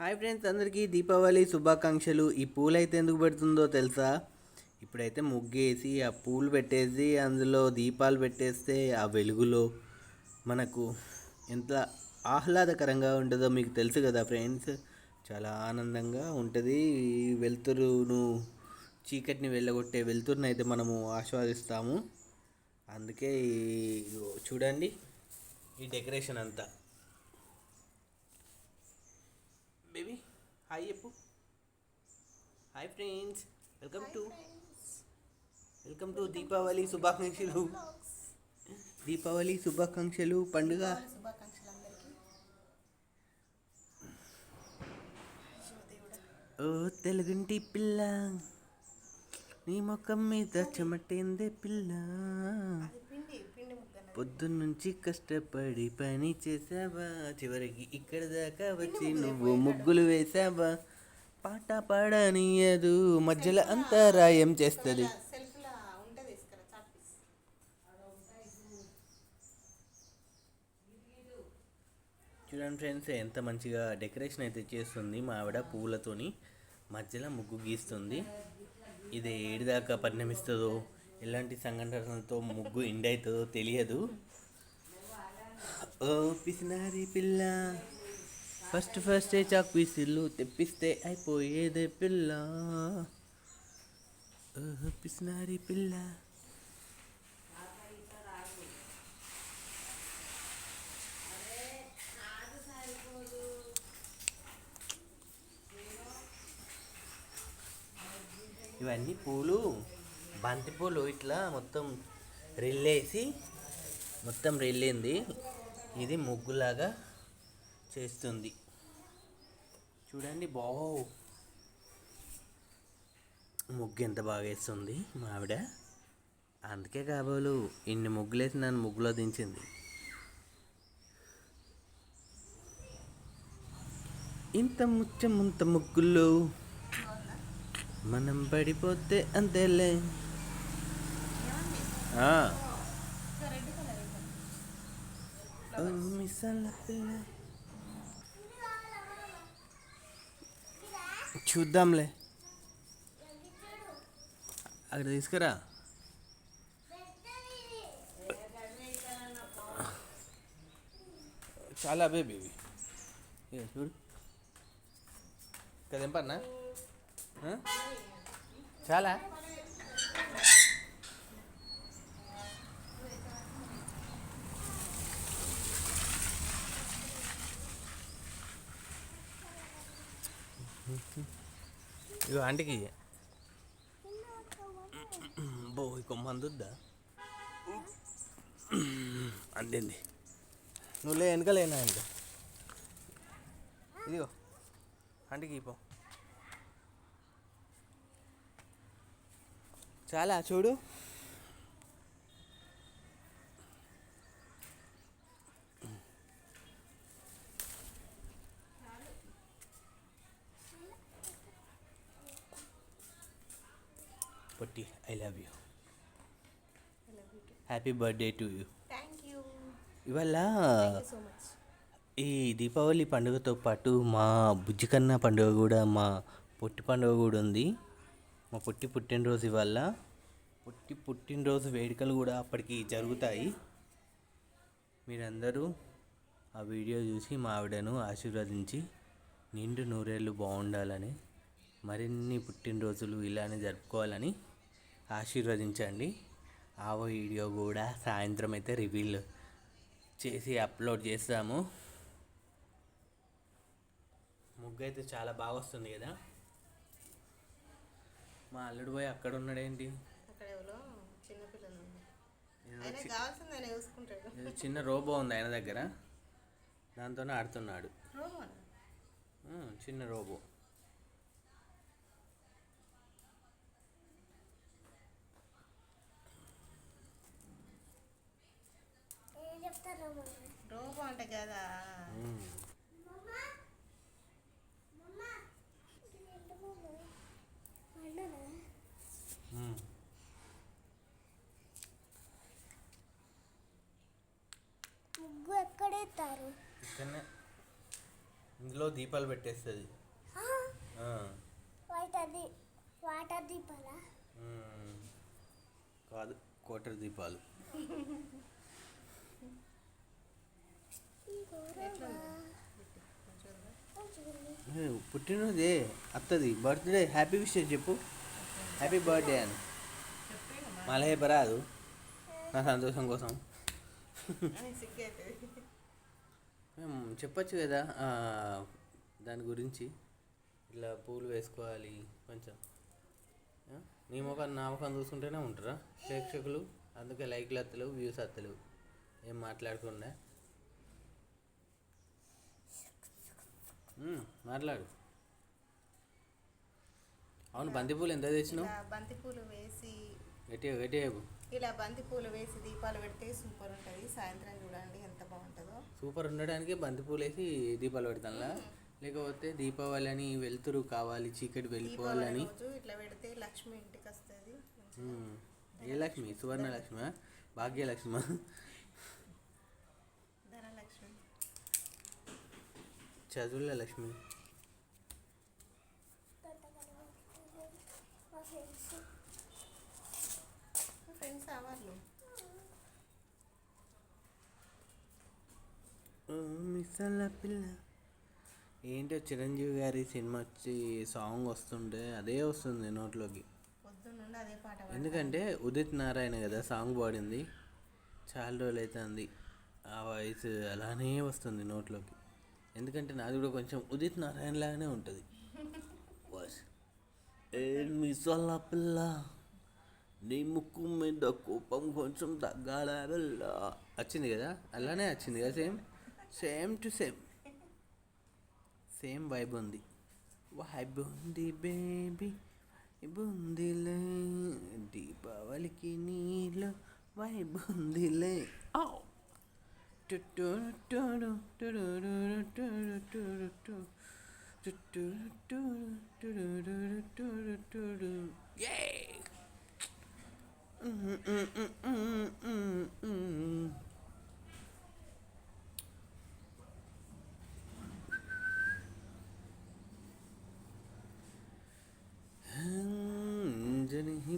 Hi friends అందరికీ దీపావళి శుభాకాంక్షలు. ఈ పూలు అయితే ఎందుకు పెడుతుందో తెలుసా? ఇప్పుడైతే ముగ్గేసి ఆ పూలు పెట్టేసి అందులో దీపాలు పెట్టేస్తే ఆ వెలుగులో మనకు ఎంత ఆహ్లాదకరంగా ఉంటుందో మీకు తెలుసు కదా ఫ్రెండ్స్. చాలా ఆనందంగా ఉంటుంది. వెలుతురును చీకటిని వెళ్ళగొట్టే వెలుతురుని అయితే మనము ఆస్వాదిస్తాము. అందుకే చూడండి ఈ డెకరేషన్ అంతా. బేబీ. హాయ్ చెప్పు. Hi friends. Welcome to welcome to Deepavali శుభాకాంక్షలు. దీపావళి శుభాకాంక్షలు పండుగ. ఓ తెలుగుంటి పిల్ల నీ ముఖం మీద చెమటేందే పిల్ల. పొద్దున్నుంచి కష్టపడి పని చేసావా చివరికి ఇక్కడ దాకా వచ్చి నువ్వు ముగ్గులు వేసావా పాట పాడనీయదు మధ్యలో అంతరాయం చేస్తుంది. చూడండి ఫ్రెండ్స్ ఎంత మంచిగా డెకరేషన్ అయితే చేస్తుంది మా ఆవిడ పువ్వులతోని మధ్యలో ముగ్గు గీస్తుంది. ఇది ఏడు దాకా పరిణమిస్తుందో ఎలాంటి సంఘటనలతో ముగ్గు ఎండ్ అవుతుందో తెలియదు. ఓ పిసినారి పిల్ల ఫస్ట్ ఫస్ట్ చాక్ పీసులు తెప్పిస్తే అయిపోయేదే పిల్ల. ఓ పిసినారి పిల్ల. ఇవన్నీ పూలు. బంతిపూలు ఇట్లా మొత్తం రిల్లేసి మొత్తం రిల్లింది. ఇది ముగ్గులాగా చేస్తుంది. చూడండి బావు. ముగ్గు ఎంత బాగా వేస్తుంది మా ఆవిడ. అందుకే కాబోలు ఇన్ని ముగ్గులేసి నన్ను ముగ్గులో దించింది. ఇంత ముచ్చం ఇంత ముగ్గులు. మనం పడిపోతే అంతేలే ఆ. రెడ్ కలర్ ఓ మిసాల పిల్ల చూద్దాంలే. అక్కడ తీసుకురా. చాలా బేబీ చూడు. కదేం పన్నా చాలా? ఇగో ఆంటీకి ఇయ్యి. బో ఇక మందుద్దా? అందింది నువ్వు లే వెనకలేనా వెనక ఇదిగో ఆంటీకి పో. చాలా చూడు. పొట్టి. I love you happy birthday to you ఇవాళ ఈ దీపావళి పండుగతో పాటు మా బుజ్జికన్న పండుగ కూడా మా పొట్టి పండుగ కూడా ఉంది. మా పొట్టి పుట్టినరోజు ఇవాళ. పొట్టి పుట్టినరోజు వేడుకలు కూడా అప్పటికి జరుగుతాయి. మీరందరూ ఆ వీడియో చూసి మా ఆవిడను ఆశీర్వదించి నిండు నూరేళ్ళు బాగుండాలని మరిన్ని పుట్టినరోజులు ఇలానే జరుపుకోవాలని ఆశీర్వదించండి. ఆ వీడియో కూడా సాయంత్రం అయితే రివీల్ చేసి అప్లోడ్ చేస్తాము. ముగ్గు అయితే చాలా బాగా వస్తుంది కదా. మా అల్లుడు పోయి అక్కడ ఉన్నాడేంటి? చిన్న రోబో ఉంది ఆయన దగ్గర. దాంతోనే ఆడుతున్నాడు. చిన్న రోబో. రోబో అంటే కదా. ముగ్గు ఎక్కడెత్తారు ఇక్కడనే. ఇందులో దీపాలు పెట్టేస్తుంది. వాటర్ వాటర్ దీపాలా? కాదు కోటర్ దీపాలు. పుట్టినది అత్తది. బర్త్డే హ్యాపీ విషయం చెప్పు. హ్యాపీ బర్త్డే అని మళ్ళీ రాదు నా సంతోషం కోసం. మేము చెప్పచ్చు కదా దాని గురించి. ఇట్లా పూలు వేసుకోవాలి కొంచెం. నీ ముఖం నా ముఖం చూసుకుంటేనే ఉంటారా? ప్రేక్షకులు అందుకే లైక్లు అత్తలు వ్యూస్ అత్తలు. ఏం మాట్లాడకుండా. మాట్లాడు. అవును బంతిపూలు ఎంత తెచ్చినావు? ఇలా బంతి పూలు వేసి గట్టిగా గట్టిగా చెప్పు. ఇలా బంతి పూలు వేసి దీపాలు పెడితే సూపర్ ఉంటుంది. సాయంత్రం చూడండి ఎంత బాగుంటుందో. సూపర్ ఉండడానికి బంతిపూలు వేసి దీపాలు పెడతానులా? లేకపోతే దీపావళి అని వెలుతురు కావాలి చీకటి దీపావళి వెళ్ళిపోవాలని రోజు ఇట్లా పెడితే లక్ష్మి ఇంటికి వస్తుంది. ఏ లక్ష్మి? సువర్ణ లక్ష్మి భాగ్యలక్ష్మి? ధనలక్ష్మి. చదువుల లక్ష్మి మా ఫ్రెండ్స్ ఫ్రెండ్స్ అవర్లు ఓ మిసల పిల్ల. ఏంటో చిరంజీవి గారి సినిమా వచ్చి సాంగ్ వస్తుంటే అదే వస్తుంది నోట్లోకి. ఎందుకంటే ఉదిత్ నారాయణ కదా సాంగ్ పాడింది. చాలా రోజులు అవుతుంది. ఆ వాయిస్ అలానే వస్తుంది నోట్లోకి. ఎందుకంటే నాది కూడా కొంచెం ఉదిత్ నారాయణ లాగానే ఉంటుంది. వాయిస్ ఏ మిసల పిల్ల నీ ముక్కు మీద కోపం కొంచెం తగ్గాల వెళ్ళ. వచ్చింది కదా? అలానే వచ్చింది కదా same? Same to same same vibe ఉంది. వైబ్ ఉంది బేబీ బుందిలే దీపావళికి నీలో వైబ్ ఉందిలే ఔ! టుట్టురు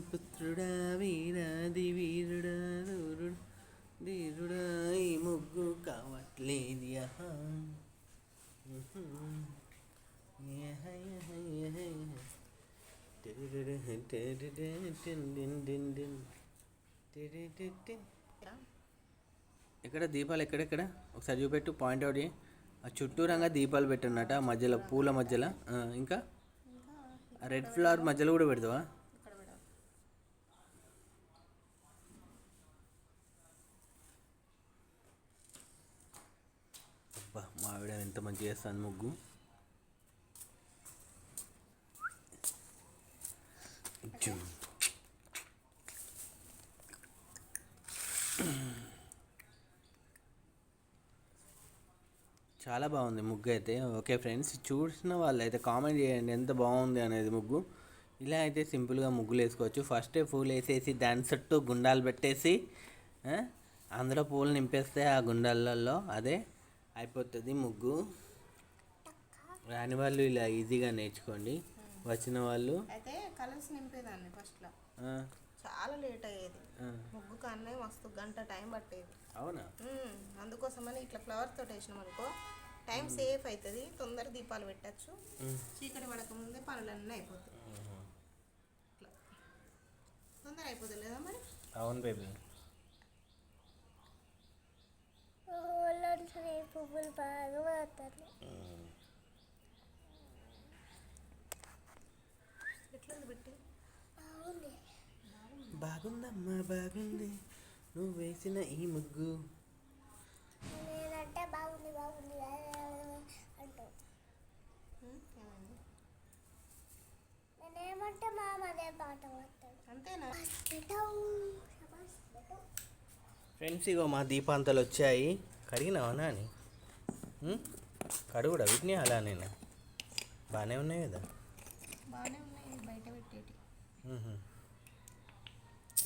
పుత్రుడా వీరాది వీరుడా రూరుడు ధీరుడా ఈ ముగ్గు కావట్లేదియా ఎక్కడ దీపాలు ఎక్కడెక్కడ ఒకసారి చూపెట్టు పాయింట్ అవుట్ ఆ చుట్టూరంగా దీపాలు పెట్టున్నట మధ్యలో పూల మధ్యలో. ఇంకా? రెడ్ ఫ్లవర్ మధ్యలో కూడా పెడతావా ఇక్కడ పెడదాం అబ్బా మా ఆవిడ ఎంత మంచిగా చేస్తాను ముగ్గు. చాలా బాగుంది ముగ్గు అయితే. ఓకే ఫ్రెండ్స్ చూసిన వాళ్ళు అయితే కామెంట్ చేయండి ఎంత బాగుంది అనేది ముగ్గు. ఇలా అయితే సింపుల్గా ముగ్గులు వేసుకోవచ్చు. ఫస్టే పూలు వేసేసి దాని చుట్టూ గుండాలు పెట్టేసి అందులో పూలు నింపేస్తే ఆ గుండాలలో అదే అయిపోతుంది ముగ్గు. రాని వాళ్ళు ఇలా ఈజీగా నేర్చుకోండి. వచ్చిన వాళ్ళు. అయితే కలర్స్ నింపేదాన్ని ఫస్ట్లో. చాలా లేట్ అయ్యేది. ముగ్గు కన్నా మస్తు గంట టైం పట్టేది. అవునా. అందుకోసమని ఇట్లా ఫ్లవర్ తోటి వేసినాం అనుకో టైం సేఫ్ అవుతుంది తొందర దీపాలు పెట్టచ్చు. చీకటి పడక ముందే పనులన్నీ అయిపోతాయి. తొందర అయిపోతుంది లేదా మరి? అవును బేబీ. పువ్వులు బాగా బాగుందమ్మా బాగుంది. నువ్వు వేసిన ఈ ముగ్గు. నేనంటే బాగుంది బాగుంది అంటూ మ్మ్. ఏమైంది? నేనేమంటే మా అదే పాట అంతేనా? ఫ్రెండ్స్ ఇగో మా దీపాంతలు వచ్చాయి. కడిగినావా నాని? ఉమ్? కడుగుడా వీటిని అలా నేను? బాగానే ఉన్నాయి కదా.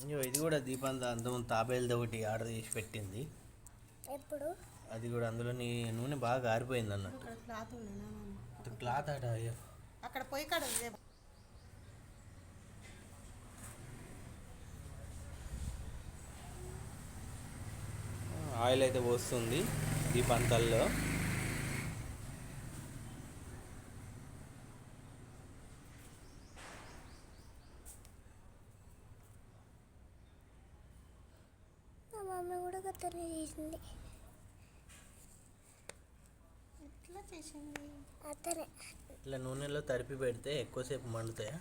ఇగో ఇది కూడా దీపాంత అందం తాబేలది ఒకటి ఆర్డర్ చేసి పెట్టింది. ఎప్పుడు? అది కూడా అందులో నీ నూనె బాగా ఆరిపోయింది అన్న ఇక్కడ క్లాత్ అయ్యో. అక్కడ పోయి ఆయిల్ అయితే పోస్తుంది ఈ పంటల్లో. మా మమ్మీ కూడా గతనే చేసింది. ఎట్లా చేసింది? అతనే ఇట్లా నూనెలో తడిపి పెడితే ఎక్కువసేపు మండుతాయా?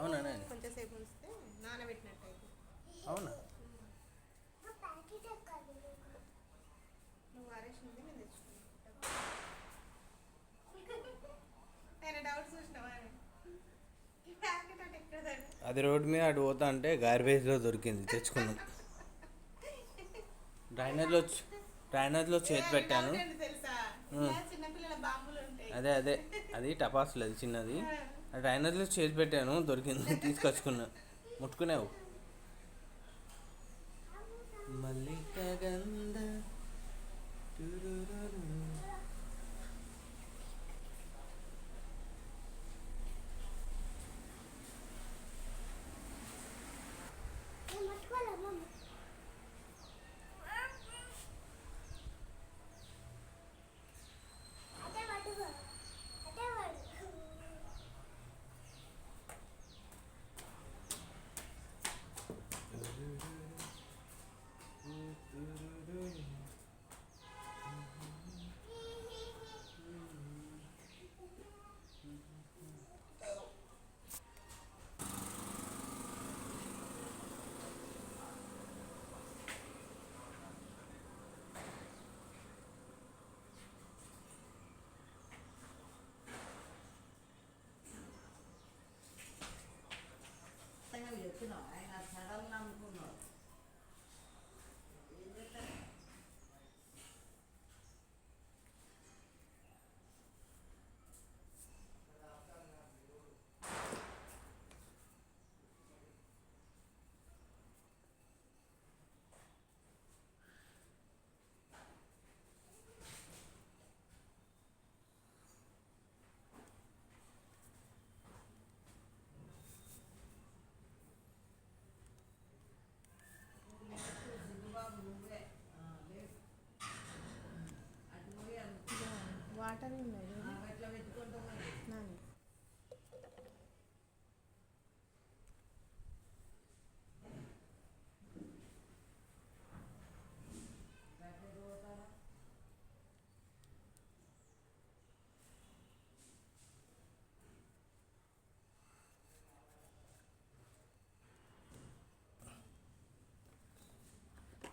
అవునా? కొంచెంసేపు ఉంచితే నానబెట్టినట్టు అవునా ప్యాకెట్ ఎక్కాలి నువ్వు ఆరేసింది నేను తెచ్చుకున్నా నేను డౌట్స్ చూసినావా అని. ఈ ప్యాకెట్ అటు ఎక్కడ తడి? అది రోడ్డు మీద అటు పోతా అంటే గార్బేజ్లో దొరికింది తెచ్చుకున్నాం. డ్రైనేజ్లో డ్రైనేజ్లో చేతి పెట్టాను. అదే అదే. అది టపాసులు అది చిన్నది. డ్రైనేజ్లో చేతి పెట్టాను దొరికింది. తీసుకొచ్చుకున్నా. ముట్టుకునేవు. మల్లిక గంధ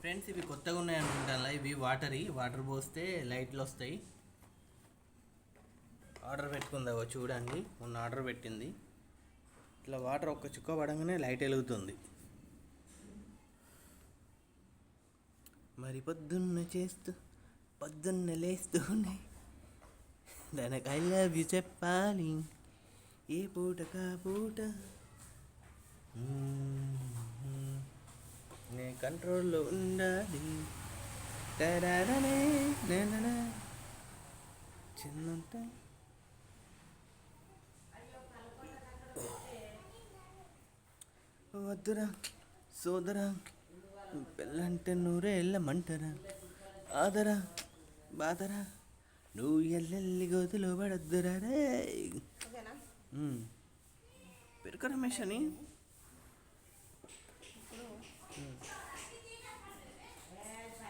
ఫ్రెండ్స్ ఇవి కొత్తగా ఉన్నాయి అనుకుంటాను ఇవి వాటరీ. వాటర్ పోస్తే లైట్లు వస్తాయి. ఆర్డర్ పెట్టుకుందా చూడండి. మొన్న ఆర్డర్ పెట్టింది. ఇట్లా వాటర్ ఒక్క చుక్క పడంగానే లైట్ వెలుగుతుంది. మరి పొద్దున్న చేస్తూ పొద్దున్న లేస్తూనే దానికి ఐ లవ్ యూ చెప్పాలి. ఏ పూట? కా పూట నే కంట్రోల్లో ఉండాలి. చిన్నంత. వద్దురా సోదరా పెళ్ళంటే నూరే వెళ్ళమంటరా ఆదరా బాదరా నువ్వు ఎల్లెల్లి గోతులు పడద్దురా రే? పెరుక రమేష్ అని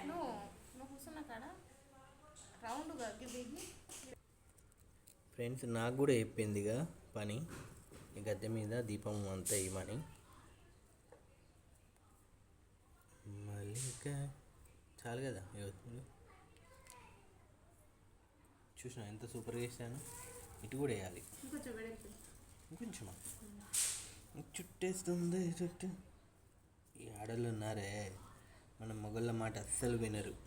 నువ్వు నువ్వు కూర్చున్న కాడ రౌండ్గా ఫ్రెండ్స్ నాకు కూడా చెప్పిందిగా పని. ఈ గద్దె మీద దీపం అంతా ఇవ్వమని. మల్లిక. చాలు కదా. చూసినా ఎంత సూపర్గా వేసాను ఇటు కూడా వేయాలి. ఇంకొంచెం చుట్టేస్తుంది చుట్టూ. ఈ ఆడలు ఉన్నారే మన మొగళ్ళ మాట అస్సలు వినరు.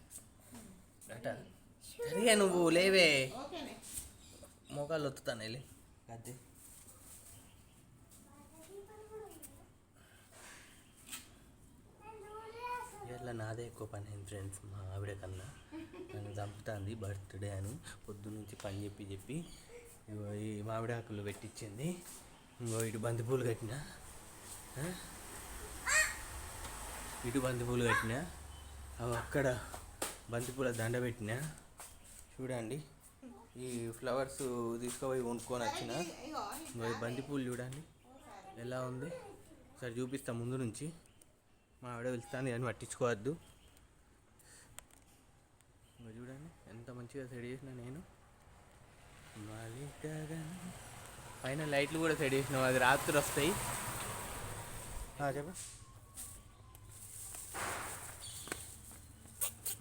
అట సరిగా నువ్వు లేవే. మోకాళ్ళు ఒత్తుతాను వెళ్ళి అదే ఇట్లా నాదే ఎక్కువ పని అయింది ఫ్రెండ్స్ మా ఆవిడ కన్నా. నన్ను చంపుతుంది బర్త్డే అని. పొద్దు నుంచి పని చెప్పి చెప్పి ఈ మామిడి ఆకులు పెట్టించింది ఇంకో ఇటు బంతిపూలు కట్టిన. ఇటు బంతిపూలు కట్టిన. అవి అక్కడ బంతిపూల దండ పెట్టిన. చూడండి. ఈ ఫ్లవర్స్ తీసుకుపోయి వండుకొని వచ్చిన. బంతిపూలు చూడండి. ఎలా ఉంది? సరే చూపిస్తా ముందు నుంచి. మా ఆవిడ వెళ్తాను అని పట్టించుకోవద్దు. చూడండి. ఎంత మంచిగా సెట్ చేసిన నేను. పైన లైట్లు కూడా సెట్ చేసినావు అది రాత్రి వస్తాయి. చెప్పండి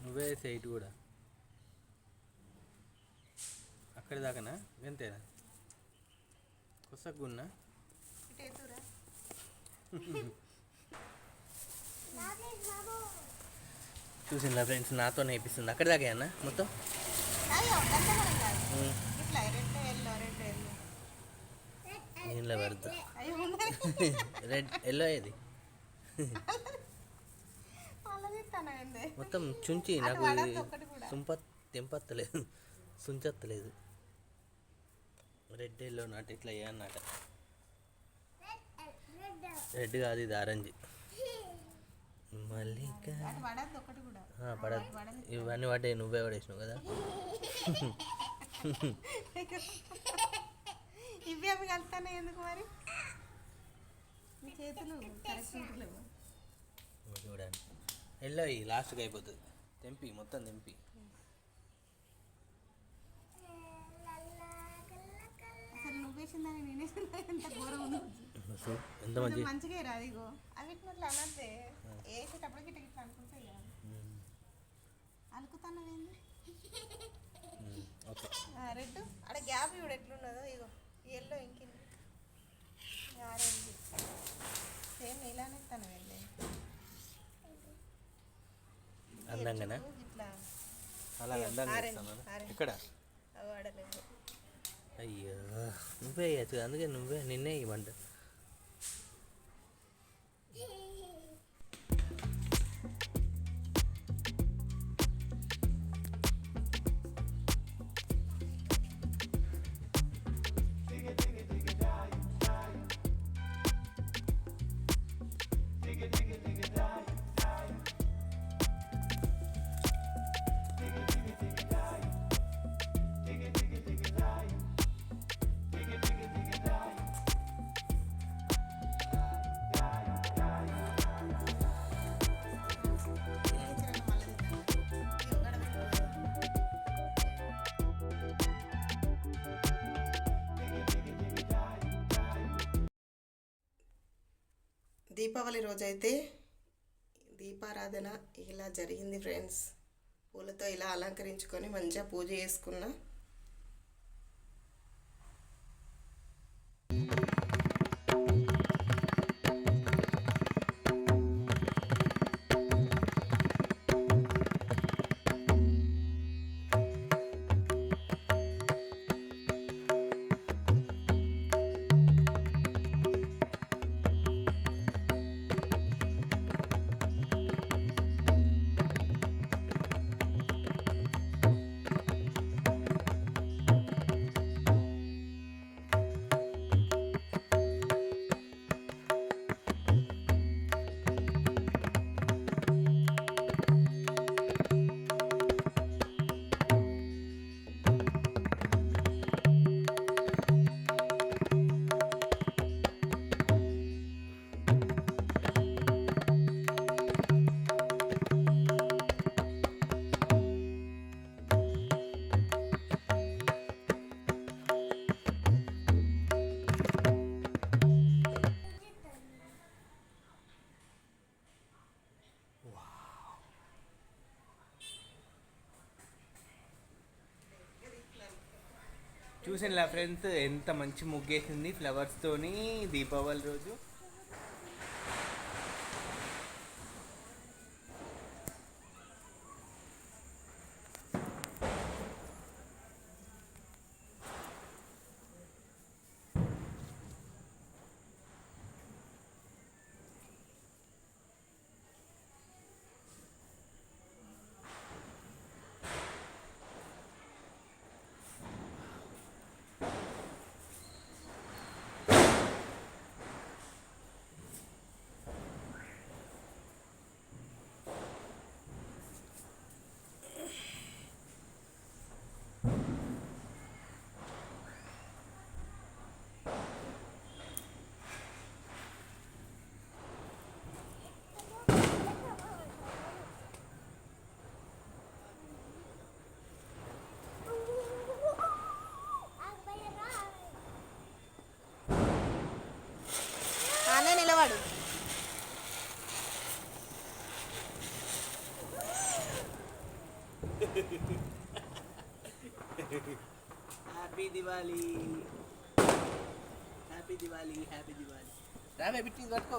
నువ్వే సైట్ కూడా. అక్కడి దాకానా? ఎంతేనా ఎత్తురా చూసిందా ఫ్రెండ్స్ నాతో నేర్పిస్తుంది. అక్కడి దాకా అన్న మొత్తం? ఇట్లా రెడ్ ఎల్లో పెడతా. రెడ్ ఏది? మొత్తం చుంచి నాకు. తుంప తెంపత్తలేదు. సుంచత్తలేదు. రెడ్ ఎల్లో నాటు ఇట్లా ఏ అన్నట రెడ్ కాదు ఇది ఆరెంజ్ ఆ, పడదు. ఇవన్నీ పడ్డాయి నువ్వే పడేసినావు కదా. ఇవి అవి కలుతానే ఎందుకు మరి? చేతులు చూడండి. ఈ లాస్ట్కి అయిపోతుంది. తెంపి మొత్తం తెంపి. ఎంత మంచి మంచిగా రాదు ఇగో అవి ఇట్లా అనద్దే. వేసేటప్పుడు గిట్ట గిట్ల అనుకుంటాయి కదా. అనుకుతానవేంది రెడ్ అక్కడ గ్యాప్ ఇప్పుడు ఎట్లున్నదో ఇగో. ఎల్లో ఇంకింది. ఆరెంజ్. సేమ్ ఇలానే తనవేంది అందంగానా? ఇట్లా. అలా అందంగా. ఇక్కడ అయ్యో నువ్వే వేయచ్చు అందుకే నువ్వే నిన్నే ఇవ్వంట దీపావళి రోజైతే దీపారాధన ఇలా జరిగింది ఫ్రెండ్స్. పూలతో ఇలా అలంకరించుకొని మంచిగా పూజ చేసుకున్నా చూసినలా ఫ్రెండ్స్. ఎంత మంచి ముగ్గేసింది ఫ్లవర్స్తోని దీపావళి రోజు. దివాలి హ్యాపీ దివాలి హ్యాపీ దివాలి రామే బిట్టి పట్టుకో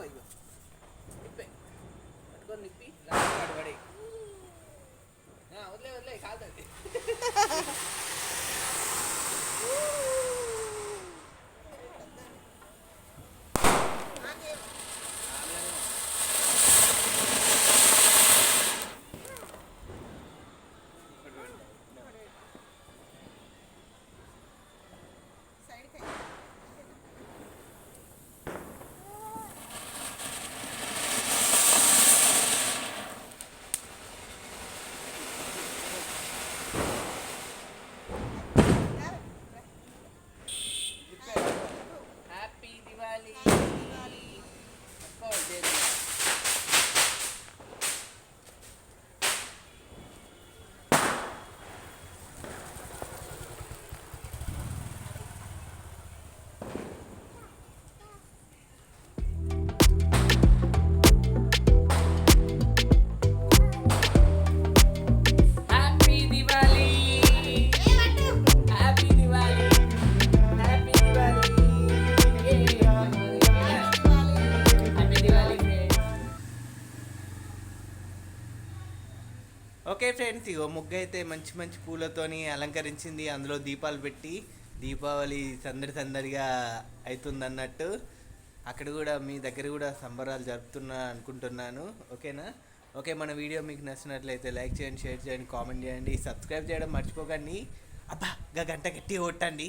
ముగ్గు అయితే మంచి మంచి పూలతోని అలంకరించింది. అందులో దీపాలు పెట్టి దీపావళి సందడి సందడిగా అవుతుంది అన్నట్టు అక్కడ కూడా మీ దగ్గర కూడా సంబరాలు జరుపుతున్నా అనుకుంటున్నాను. ఓకేనా? ఓకే మన వీడియో మీకు నచ్చినట్లయితే లైక్ చేయండి షేర్ చేయండి కామెంట్ చేయండి సబ్స్క్రైబ్ చేయడం మర్చిపోకండి. అబ్బా గంట గట్టి కొట్టండి